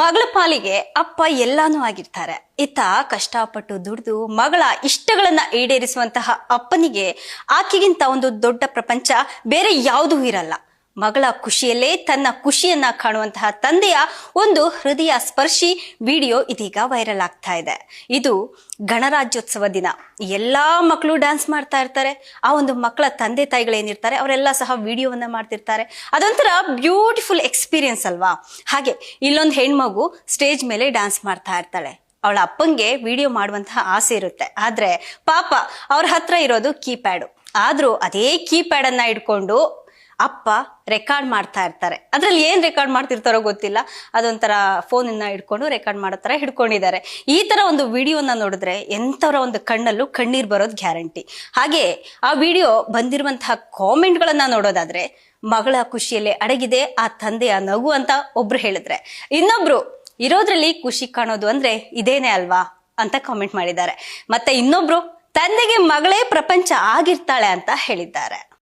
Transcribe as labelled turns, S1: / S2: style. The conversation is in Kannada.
S1: ಮಗಳ ಪಾಲಿಗೆ ಅಪ್ಪ ಎಲ್ಲಾನು ಆಗಿರ್ತಾರೆ. ಇತ್ತ ಕಷ್ಟಪಟ್ಟು ದುಡಿದು ಮಗಳ ಇಷ್ಟಗಳನ್ನ ಈಡೇರಿಸುವಂತಹ ಅಪ್ಪನಿಗೆ ಆಕೆಗಿಂತ ಒಂದು ದೊಡ್ಡ ಪ್ರಪಂಚ ಬೇರೆ ಯಾವುದೂ ಇರಲ್ಲ. ಮಗಳ ಖುಷಿಯಲ್ಲೇ ತನ್ನ ಖುಷಿಯನ್ನ ಕಾಣುವಂತಹ ತಂದೆಯ ಒಂದು ಹೃದಯ ಸ್ಪರ್ಶಿ ವಿಡಿಯೋ ಇದೀಗ ವೈರಲ್ ಆಗ್ತಾ ಇದೆ. ಇದು ಗಣರಾಜ್ಯೋತ್ಸವ ದಿನ. ಎಲ್ಲಾ ಮಕ್ಕಳು ಡ್ಯಾನ್ಸ್ ಮಾಡ್ತಾ ಇರ್ತಾರೆ. ಆ ಒಂದು ಮಕ್ಕಳ ತಂದೆ ತಾಯಿಗಳೇನಿರ್ತಾರೆ ಅವರೆಲ್ಲ ಸಹ ವಿಡಿಯೋವನ್ನ ಮಾಡ್ತಿರ್ತಾರೆ. ಅದೊಂಥರ ಬ್ಯೂಟಿಫುಲ್ ಎಕ್ಸ್ಪೀರಿಯನ್ಸ್ ಅಲ್ವಾ? ಹಾಗೆ ಇಲ್ಲೊಂದು ಹೆಣ್ಮಗು ಸ್ಟೇಜ್ ಮೇಲೆ ಡ್ಯಾನ್ಸ್ ಮಾಡ್ತಾ ಇರ್ತಾಳೆ. ಅವಳ ಅಪ್ಪಂಗೆ ವಿಡಿಯೋ ಮಾಡುವಂತಹ ಆಸೆ ಇರುತ್ತೆ. ಆದ್ರೆ ಪಾಪ ಅವ್ರ ಹತ್ರ ಇರೋದು ಕೀಪ್ಯಾಡು. ಆದ್ರೂ ಅದೇ ಕೀಪ್ಯಾಡ್ ಅನ್ನ ಇಟ್ಕೊಂಡು ಅಪ್ಪ ರೆಕಾರ್ಡ್ ಮಾಡ್ತಾ ಇರ್ತಾರೆ. ಅದ್ರಲ್ಲಿ ಏನ್ ರೆಕಾರ್ಡ್ ಮಾಡ್ತಿರ್ತಾರೋ ಗೊತ್ತಿಲ್ಲ. ಅದೊಂಥರ ಫೋನನ್ನ ಇಟ್ಕೊಂಡು ರೆಕಾರ್ಡ್ ಮಾಡೋ ತರ ಹಿಡ್ಕೊಂಡಿದ್ದಾರೆ. ಈ ತರ ಒಂದು ವಿಡಿಯೋನ ನೋಡಿದ್ರೆ ಎಂಥವರ ಒಂದು ಕಣ್ಣಲ್ಲೂ ಕಣ್ಣೀರ್ ಬರೋದು ಗ್ಯಾರಂಟಿ ಹಾಗೆ ಆ ವಿಡಿಯೋ ಬಂದಿರುವಂತಹ ಕಾಮೆಂಟ್ಗಳನ್ನ ನೋಡೋದಾದ್ರೆ ಮಗಳ ಖುಷಿಯಲ್ಲಿ ಅಡಗಿದೆ, ಆ ತಂದೆಯ ನಗು ಅಂತ ಒಬ್ರು ಹೇಳಿದ್ರೆ. ಇನ್ನೊಬ್ರು, ಇರೋದ್ರಲ್ಲಿ ಖುಷಿ ಕಾಣೋದು ಅಂದ್ರೆ ಇದೇನೆ ಅಲ್ವಾ ಅಂತ ಕಾಮೆಂಟ್ ಮಾಡಿದ್ದಾರೆ. ಮತ್ತೆ ಇನ್ನೊಬ್ರು, ತಂದೆಗೆ ಮಗಳೇ ಪ್ರಪಂಚ ಆಗಿರ್ತಾಳೆ ಅಂತ ಹೇಳಿದ್ದಾರೆ.